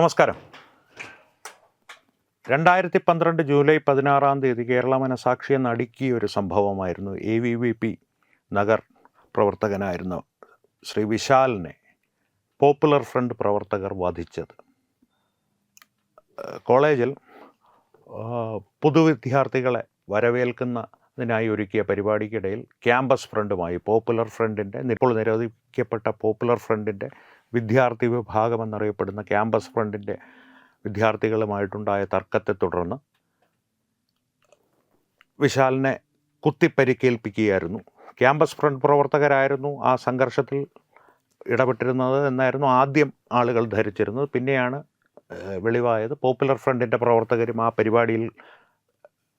നമസ്കാരം. രണ്ടായിരത്തി പന്ത്രണ്ട് ജൂലൈ പതിനാറാം തീയതി കേരള മനസാക്ഷിയെ നടുക്കിയ ഒരു സംഭവമായിരുന്നു. A V V P Nagar പ്രവർത്തകനായിരുന്ന ശ്രീ വിശാലിനെ പോപ്പുലർ ഫ്രണ്ട് പ്രവർത്തകർ വധിച്ചത്. കോളേജിൽ പുതുവിദ്യാർത്ഥികളെ വരവേൽക്കുന്നതിനായി ഒരുക്കിയ പരിപാടിക്കിടയിൽ ക്യാമ്പസ് ഫ്രണ്ടുമായി പോപ്പുലർ ഫ്രണ്ടിന്റെ ഇപ്പോൾ നിരോധിക്കപ്പെട്ട പോപ്പുലർ ഫ്രണ്ടിന്റെ വിദ്യാർത്ഥി വിഭാഗം എന്നറിയപ്പെടുന്ന ക്യാമ്പസ് ഫ്രണ്ടിന്റെ വിദ്യാർത്ഥികളുമായിട്ടുണ്ടായ തർക്കത്തെ തുടർന്ന് വിശാലിനെ കുത്തിപ്പരിക്കേൽപ്പിക്കുകയായിരുന്നു. ക്യാമ്പസ് ഫ്രണ്ട് പ്രവർത്തകരായിരുന്നു ആ സംഘർഷത്തിൽ ഇടപെട്ടിരുന്നത് എന്നായിരുന്നു ആദ്യം ആളുകൾ ധരിച്ചിരുന്നത്. പിന്നെയാണ് വെളിവായത്. പോപ്പുലർ ഫ്രണ്ടിന്റെ പ്രവർത്തകരും ആ പരിപാടിയിൽ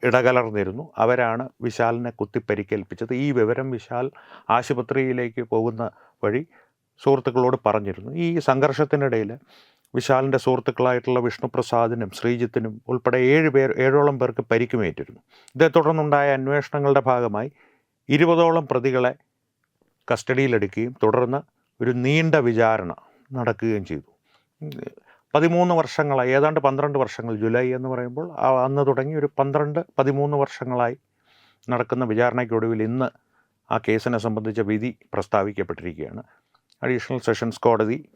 ഇടകലർന്നിരുന്നു. അവരാണ് വിശാലിനെ കുത്തിപ്പരിക്കേൽപ്പിച്ചത്. ഈ വിവരം വിശാൽ ആശുപത്രിയിലേക്ക് പോകുന്ന വഴി സുഹൃത്തുക്കളോട് പറഞ്ഞിരുന്നു. ഈ സംഘർഷത്തിനിടയിൽ വിശാലിന്റെ സുഹൃത്തുക്കളായിട്ടുള്ള വിഷ്ണുപ്രസാദിനും ശ്രീജിത്തിനും ഉൾപ്പെടെ ഏഴ് പേർ ഏഴോളം പേർക്ക് പരിക്കുമേറ്റിരുന്നു. ഇതേ തുടർന്നുണ്ടായ അന്വേഷണങ്ങളുടെ ഭാഗമായി ഇരുപതോളം പ്രതികളെ കസ്റ്റഡിയിലെടുക്കുകയും തുടർന്ന് ഒരു നീണ്ട വിചാരണ നടക്കുകയും ചെയ്തു. പതിമൂന്ന് വർഷങ്ങളായി ഏതാണ്ട് പന്ത്രണ്ട് വർഷങ്ങൾ ജൂലൈ എന്ന് പറയുമ്പോൾ അന്ന് തുടങ്ങി ഒരു പന്ത്രണ്ട് പതിമൂന്ന് വർഷങ്ങളായി നടക്കുന്ന വിചാരണയ്ക്കൊടുവിൽ ഇന്ന് ആ കേസിനെ സംബന്ധിച്ച വിധി പ്രസ്താവിക്കപ്പെട്ടിരിക്കുകയാണ്. അഡീഷണൽ സെഷൻസ് കോടതി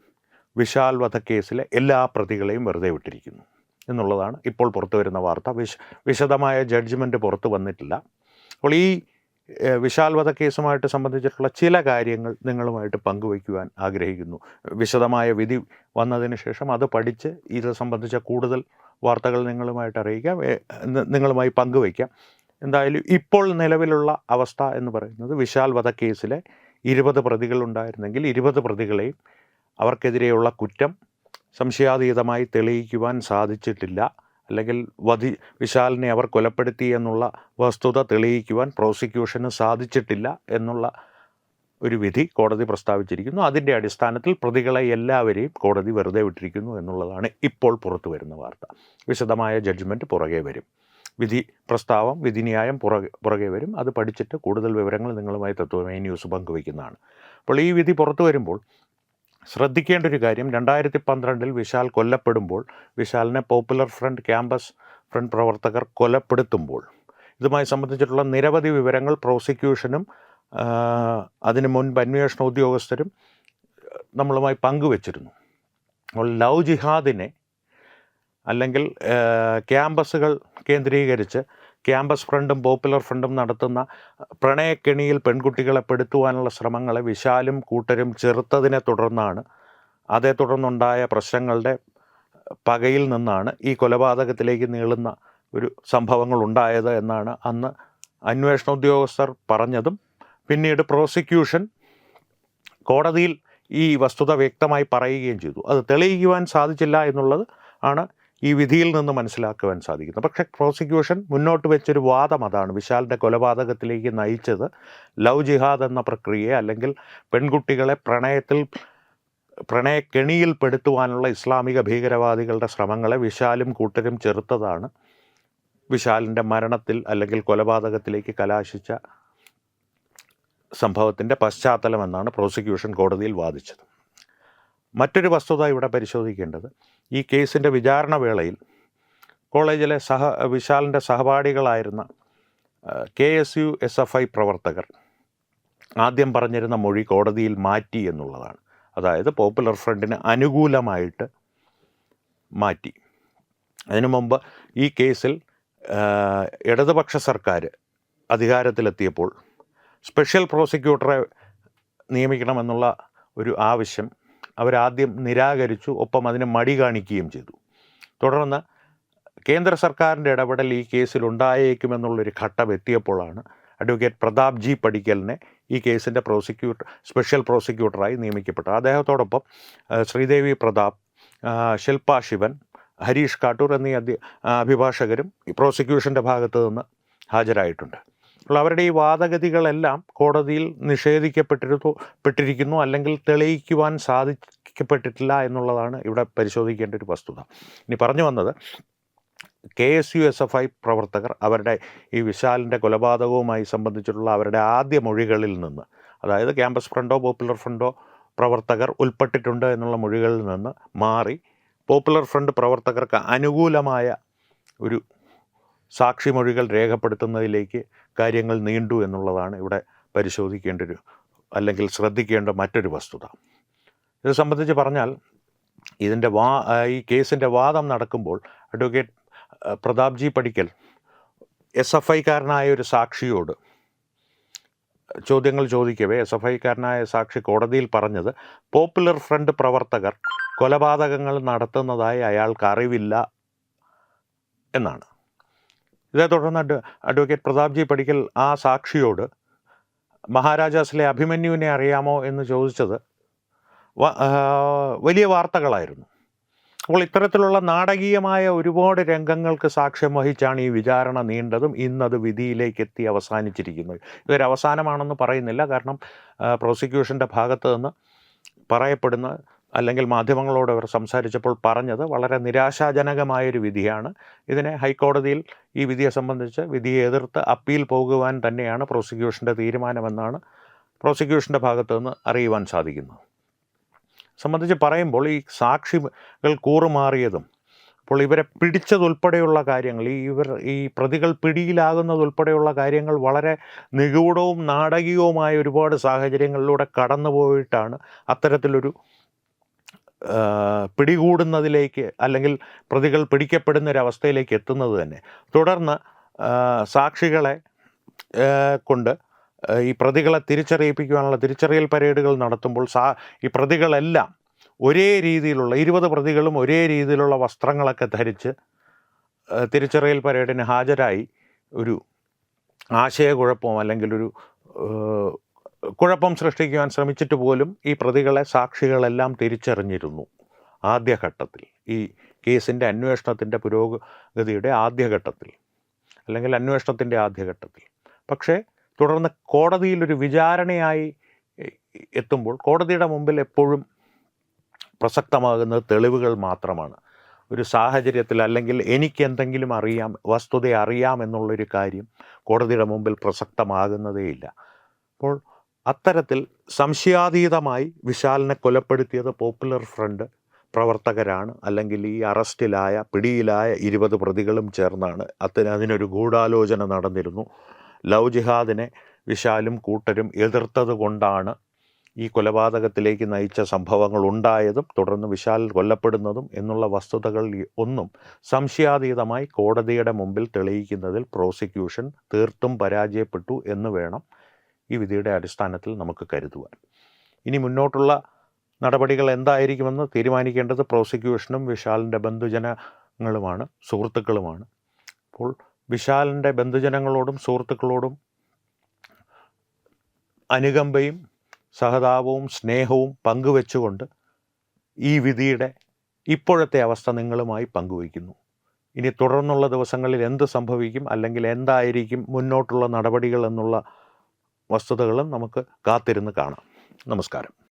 വിശാൽ വധക്കേസിലെ എല്ലാ പ്രതികളെയും വെറുതെ വിട്ടിരിക്കുന്നു എന്നുള്ളതാണ് ഇപ്പോൾ പുറത്തു വരുന്ന വാർത്ത. വിശ വിശദമായ ജഡ്ജ്മെന്റ് പുറത്തു വന്നിട്ടില്ല. അപ്പോൾ ഈ വിശാൽ വധക്കേസുമായിട്ട് സംബന്ധിച്ചിട്ടുള്ള ചില കാര്യങ്ങൾ നിങ്ങളുമായിട്ട് പങ്കുവയ്ക്കുവാൻ ആഗ്രഹിക്കുന്നു. വിശദമായ വിധി വന്നതിന് ശേഷം അത് പഠിച്ച് ഇത് സംബന്ധിച്ച കൂടുതൽ വാർത്തകൾ നിങ്ങളുമായിട്ട് അറിയിക്കാം. നിങ്ങളുമായി പങ്കുവയ്ക്കാം. എന്തായാലും ഇപ്പോൾ നിലവിലുള്ള അവസ്ഥ എന്ന് പറയുന്നത് വിശാൽ വധക്കേസിലെ ഇരുപത് പ്രതികളുണ്ടായിരുന്നെങ്കിൽ ഇരുപത് പ്രതികളെയും അവർക്കെതിരെയുള്ള കുറ്റം സംശയാതീതമായി തെളിയിക്കുവാൻ സാധിച്ചിട്ടില്ല. അല്ലെങ്കിൽ വധി വിശാലിനെ അവർ കൊലപ്പെടുത്തി എന്നുള്ള വസ്തുത തെളിയിക്കുവാൻ പ്രോസിക്യൂഷന് സാധിച്ചിട്ടില്ല എന്നുള്ള ഒരു വിധി കോടതി പ്രസ്താവിച്ചിരിക്കുന്നു. അതിന്റെ അടിസ്ഥാനത്തിൽ പ്രതികളെ എല്ലാവരെയും കോടതി വെറുതെ വിട്ടിരിക്കുന്നു എന്നുള്ളതാണ് ഇപ്പോൾ പുറത്തു വരുന്ന വാർത്ത. വിശദമായ ജഡ്ജ്മെന്റ് പുറകെ വരും. വിധി പ്രസ്താവം വിധിന്യായം പുറകെ പുറകെ വരും. അത് പഠിച്ചിട്ട് കൂടുതൽ വിവരങ്ങൾ നിങ്ങളുമായി തത്വമേ ന്യൂസ് പങ്കുവയ്ക്കുന്നതാണ്. അപ്പോൾ ഈ വിധി പുറത്തു വരുമ്പോൾ ശ്രദ്ധിക്കേണ്ട ഒരു കാര്യം രണ്ടായിരത്തി പന്ത്രണ്ടിൽ വിശാൽ കൊല്ലപ്പെടുമ്പോൾ വിശാലിനെ പോപ്പുലർ ഫ്രണ്ട് ക്യാമ്പസ് ഫ്രണ്ട് പ്രവർത്തകർ കൊലപ്പെടുത്തുമ്പോൾ ഇതുമായി സംബന്ധിച്ചിട്ടുള്ള നിരവധി വിവരങ്ങൾ പ്രോസിക്യൂഷനും അതിനു മുൻപ് അന്വേഷണ ഉദ്യോഗസ്ഥരും നമ്മളുമായി പങ്കുവച്ചിരുന്നു. അപ്പോൾ ലവ് ജിഹാദിനെ അല്ലെങ്കിൽ ക്യാമ്പസുകൾ കേന്ദ്രീകരിച്ച് ക്യാമ്പസ് ഫ്രണ്ടും പോപ്പുലർ ഫ്രണ്ടും നടത്തുന്ന പ്രണയക്കെണിയിൽ പെൺകുട്ടികളെ പെടുത്തുവാനുള്ള ശ്രമങ്ങളെ വിശാലും കൂട്ടരും ചെറുത്തതിനെ തുടർന്നാണ്. അതേ തുടർന്നുണ്ടായ പ്രശ്നങ്ങളുടെ പകയിൽ നിന്നാണ് ഈ കൊലപാതകത്തിലേക്ക് നീളുന്ന ഒരു സംഭവങ്ങൾ ഉണ്ടായത് എന്നാണ് അന്ന് അന്വേഷണ ഉദ്യോഗസ്ഥർ പറഞ്ഞതും. പിന്നീട് പ്രോസിക്യൂഷൻ കോടതിയിൽ ഈ വസ്തുത വ്യക്തമായി പറയുകയും ചെയ്തു. അത് തെളിയിക്കുവാൻ സാധിച്ചില്ല എന്നുള്ളത് ആണ് ഈ വിധിയിൽ നിന്ന് മനസ്സിലാക്കുവാൻ സാധിക്കുന്നു. പക്ഷേ പ്രോസിക്യൂഷൻ മുന്നോട്ട് വെച്ചൊരു വാദം അതാണ്. വിശാലിന്റെ കൊലപാതകത്തിലേക്ക് നയിച്ചത് ലവ് ജിഹാദ് എന്ന പ്രക്രിയയെ അല്ലെങ്കിൽ പെൺകുട്ടികളെ പ്രണയത്തിൽ പ്രണയക്കെണിയിൽപ്പെടുത്തുവാനുള്ള ഇസ്ലാമിക ഭീകരവാദികളുടെ ശ്രമങ്ങളെ വിശാലും കൂട്ടരും ചെറുത്തതാണ്. വിശാലിന്റെ മരണത്തിൽ അല്ലെങ്കിൽ കൊലപാതകത്തിലേക്ക് കലാശിച്ച സംഭവത്തിന്റെ പശ്ചാത്തലമെന്നാണ് പ്രോസിക്യൂഷൻ കോടതിയിൽ വാദിച്ചത്. മറ്റൊരു വസ്തുത ഇവിടെ പരിശോധിക്കേണ്ടത്. ഈ കേസിന്റെ വിചാരണ വേളയിൽ കോളേജിലെ സഹ വിശാലിന്റെ സഹപാഠികളായിരുന്ന K S U S F I പ്രവർത്തകർ ആദ്യം പറഞ്ഞിരുന്ന മൊഴി കോടതിയിൽ മാറ്റി എന്നുള്ളതാണ്. അതായത് പോപ്പുലർ ഫ്രണ്ടിന് അനുകൂലമായിട്ട് മാറ്റി. അതിനു മുമ്പ് ഈ കേസിൽ ഇടതുപക്ഷ സർക്കാർ അധികാരത്തിലെത്തിയപ്പോൾ സ്പെഷ്യൽ പ്രോസിക്യൂട്ടറെ നിയമിക്കണമെന്നുള്ള ഒരു ആവശ്യം അവരാദ്യം നിരാകരിച്ചു ഒപ്പം അതിന് മടി കാണിക്കുകയും ചെയ്തു. തുടർന്ന് കേന്ദ്ര സർക്കാരിന്റെ ഇടപെടൽ ഈ കേസിൽ ഉണ്ടായേക്കുമെന്നുള്ളൊരു ഘട്ടം എത്തിയപ്പോഴാണ് അഡ്വക്കേറ്റ് പ്രതാപ് ജി പടിക്കലിനെ ഈ കേസിന്റെ പ്രോസിക്യൂട്ടർ സ്പെഷ്യൽ പ്രോസിക്യൂട്ടറായി നിയമിക്കപ്പെട്ടു അദ്ദേഹത്തോടൊപ്പം ശ്രീദേവി പ്രതാപ് ശില്പ ശിവൻ ഹരീഷ് കാട്ടൂർ എന്നീ അധ്യ അഭിഭാഷകരും പ്രോസിക്യൂഷന്റെ ഭാഗത്തു നിന്ന് ഹാജരായിട്ടുണ്ട്. അപ്പോൾ അവരുടെ ഈ വാദഗതികളെല്ലാം കോടതിയിൽ നിഷേധിക്കപ്പെട്ടിരുന്നു പെട്ടിരിക്കുന്നു അല്ലെങ്കിൽ തെളിയിക്കുവാൻ സാധിക്കപ്പെട്ടിട്ടില്ല എന്നുള്ളതാണ് ഇവിടെ പരിശോധിക്കേണ്ട ഒരു വസ്തുത. ഇനി പറഞ്ഞു വന്നത് K S U S F I പ്രവർത്തകർ അവരുടെ ഈ വിശാലിന്റെ കൊലപാതകവുമായി സംബന്ധിച്ചിട്ടുള്ള അവരുടെ ആദ്യ മൊഴികളിൽ നിന്ന് അതായത് ക്യാമ്പസ് ഫ്രണ്ടോ പോപ്പുലർ ഫ്രണ്ടോ പ്രവർത്തകർ ഉൾപ്പെട്ടിട്ടുണ്ട് എന്നുള്ള മൊഴികളിൽ നിന്ന് മാറി പോപ്പുലർ ഫ്രണ്ട് പ്രവർത്തകർക്ക് അനുകൂലമായ ഒരു സാക്ഷിമൊഴികൾ രേഖപ്പെടുത്തുന്നതിലേക്ക് കാര്യങ്ങൾ നീണ്ടു എന്നുള്ളതാണ് ഇവിടെ പരിശോധിക്കേണ്ട ഒരു അല്ലെങ്കിൽ ശ്രദ്ധിക്കേണ്ട മറ്റൊരു വസ്തുത. ഇത് സംബന്ധിച്ച് പറഞ്ഞാൽ ഇതിന്റെ വാ ഈ കേസിന്റെ വാദം നടക്കുമ്പോൾ അഡ്വക്കേറ്റ് പ്രതാപ്ജി പഠിക്കൽ എസ് എഫ് ഐക്കാരനായ ഒരു സാക്ഷിയോട് ചോദ്യങ്ങൾ ചോദിക്കവേ. എസ് എഫ് ഐക്കാരനായ സാക്ഷി കോടതിയിൽ പറഞ്ഞത് പോപ്പുലർ ഫ്രണ്ട് പ്രവർത്തകർ കൊലപാതകങ്ങൾ നടത്തുന്നതായി അയാൾക്ക് അറിവില്ല എന്നാണ്. ഇതേ തുടർന്ന് അഡ്വ അഡ്വക്കേറ്റ് പ്രതാപ്ജി പടിക്കൽ ആ സാക്ഷിയോട് മഹാരാജാസിലെ അഭിമന്യുവിനെ അറിയാമോ എന്ന് ചോദിച്ചത് വലിയ വാർത്തകളായിരുന്നു. അപ്പോൾ ഇത്തരത്തിലുള്ള നാടകീയമായ ഒരുപാട് രംഗങ്ങൾക്ക് സാക്ഷ്യം വഹിച്ചാണ് ഈ വിചാരണ നീണ്ടതും ഇന്നത് വിധിയിലേക്ക് എത്തി അവസാനിച്ചിരിക്കുന്നത് ഇതൊരു അവസാനമാണെന്ന് പറയുന്നില്ല. കാരണം പ്രോസിക്യൂഷന്റെ ഭാഗത്ത് നിന്ന് പറയപ്പെടുന്ന അല്ലെങ്കിൽ മാധ്യമങ്ങളോട് അവർ സംസാരിച്ചപ്പോൾ പറഞ്ഞത് വളരെ നിരാശാജനകമായൊരു വിധിയാണ്. ഇതിനെ ഹൈക്കോടതിയിൽ ഈ വിധിയെ സംബന്ധിച്ച് വിധിയെ എതിർത്ത് അപ്പീൽ പോകുവാൻ തന്നെയാണ് പ്രോസിക്യൂഷന്റെ തീരുമാനമെന്നാണ് പ്രോസിക്യൂഷന്റെ ഭാഗത്തു നിന്ന് അറിയുവാൻ സാധിക്കുന്നത് സംബന്ധിച്ച് പറയുമ്പോൾ ഈ സാക്ഷികൾ കൂറുമാറിയതും അപ്പോൾ ഇവരെ പിടിച്ചതുൾപ്പെടെയുള്ള കാര്യങ്ങൾ ഈ ഇവർ ഈ പ്രതികൾ പിടിയിലാകുന്നതുൾപ്പെടെയുള്ള കാര്യങ്ങൾ വളരെ നിഗൂഢവും നാടകീയവുമായ ഒരുപാട് സാഹചര്യങ്ങളിലൂടെ കടന്നുപോയിട്ടാണ് അത്തരത്തിലൊരു പിടികൂടുന്നതിലേക്ക് അല്ലെങ്കിൽ പ്രതികൾ പിടിക്കപ്പെടുന്ന ഒരു അവസ്ഥയിലേക്ക് എത്തുന്നത് തന്നെ. തുടർന്ന് സാക്ഷികളെ കൊണ്ട് ഈ പ്രതികളെ തിരിച്ചറിയിപ്പിക്കുവാനുള്ള തിരിച്ചറിയൽ പരേഡുകൾ നടത്തുമ്പോൾ സാ ഈ പ്രതികളെല്ലാം ഒരേ രീതിയിലുള്ള ഇരുപത് പ്രതികളും ഒരേ രീതിയിലുള്ള വസ്ത്രങ്ങളൊക്കെ ധരിച്ച് തിരിച്ചറിയൽ പരേഡിന് ഹാജരായി ഒരു ആശയക്കുഴപ്പം അല്ലെങ്കിൽ ഒരു കുഴപ്പം സൃഷ്ടിക്കുവാൻ ശ്രമിച്ചിട്ട് പോലും ഈ പ്രതികളെ സാക്ഷികളെല്ലാം തിരിച്ചറിഞ്ഞിരുന്നു. ആദ്യഘട്ടത്തിൽ ഈ കേസിന്റെ അന്വേഷണത്തിന്റെ പുരോഗതിയുടെ ആദ്യഘട്ടത്തിൽ അല്ലെങ്കിൽ അന്വേഷണത്തിന്റെ ആദ്യഘട്ടത്തിൽ. പക്ഷേ തുടർന്ന് കോടതിയിലൊരു വിചാരണയായി എത്തുമ്പോൾ കോടതിയുടെ മുമ്പിൽ എപ്പോഴും പ്രസക്തമാകുന്നത് തെളിവുകൾ മാത്രമാണ്. ഒരു സാഹചര്യത്തിൽ അല്ലെങ്കിൽ എനിക്ക് എന്തെങ്കിലും അറിയാം വസ്തുത അറിയാം എന്നുള്ളൊരു കാര്യം കോടതിയുടെ മുമ്പിൽ പ്രസക്തമാകുന്നതേയില്ല. അപ്പോൾ അത്തരത്തിൽ സംശയാതീതമായി വിശാലിനെ കൊലപ്പെടുത്തിയത് പോപ്പുലർ ഫ്രണ്ട് പ്രവർത്തകരാണ്. അല്ലെങ്കിൽ ഈ അറസ്റ്റിലായ പിടിയിലായ ഇരുപത് പ്രതികളും ചേർന്നാണ് അതിന് അതിനൊരു ഗൂഢാലോചന നടന്നിരുന്നു. ലവ് ജിഹാദിനെ വിശാലും കൂട്ടരും എതിർത്തത് കൊണ്ടാണ് ഈ കൊലപാതകത്തിലേക്ക് നയിച്ച സംഭവങ്ങൾ ഉണ്ടായതും തുടർന്ന് വിശാൽ കൊല്ലപ്പെടുന്നതും എന്നുള്ള വസ്തുതകൾ ഒന്നും സംശയാതീതമായി കോടതിയുടെ മുമ്പിൽ തെളിയിക്കുന്നതിൽ പ്രോസിക്യൂഷൻ തീർത്തും പരാജയപ്പെട്ടു എന്ന് വേണം ഈ വിധിയുടെ അടിസ്ഥാനത്തിൽ നമുക്ക് കരുതുവാൻ. ഇനി മുന്നോട്ടുള്ള നടപടികൾ എന്തായിരിക്കുമെന്ന് തീരുമാനിക്കേണ്ടത് പ്രോസിക്യൂഷനും വിശാലിന്റെ ബന്ധുജനങ്ങളുമാണ് സുഹൃത്തുക്കളുമാണ്. അപ്പോൾ വിശാലിന്റെ ബന്ധുജനങ്ങളോടും സുഹൃത്തുക്കളോടും അനുകമ്പയും സഹതാപവും സ്നേഹവും പങ്കുവെച്ചുകൊണ്ട് ഈ വിധിയുടെ ഇപ്പോഴത്തെ അവസ്ഥ നിങ്ങളുമായി പങ്കുവയ്ക്കുന്നു. ഇനി തുടർന്നുള്ള ദിവസങ്ങളിൽ എന്ത് സംഭവിക്കും അല്ലെങ്കിൽ എന്തായിരിക്കും മുന്നോട്ടുള്ള നടപടികൾ എന്നുള്ള വസ്തുതകളും നമുക്ക് കാത്തിരുന്ന് കാണാം. നമസ്കാരം.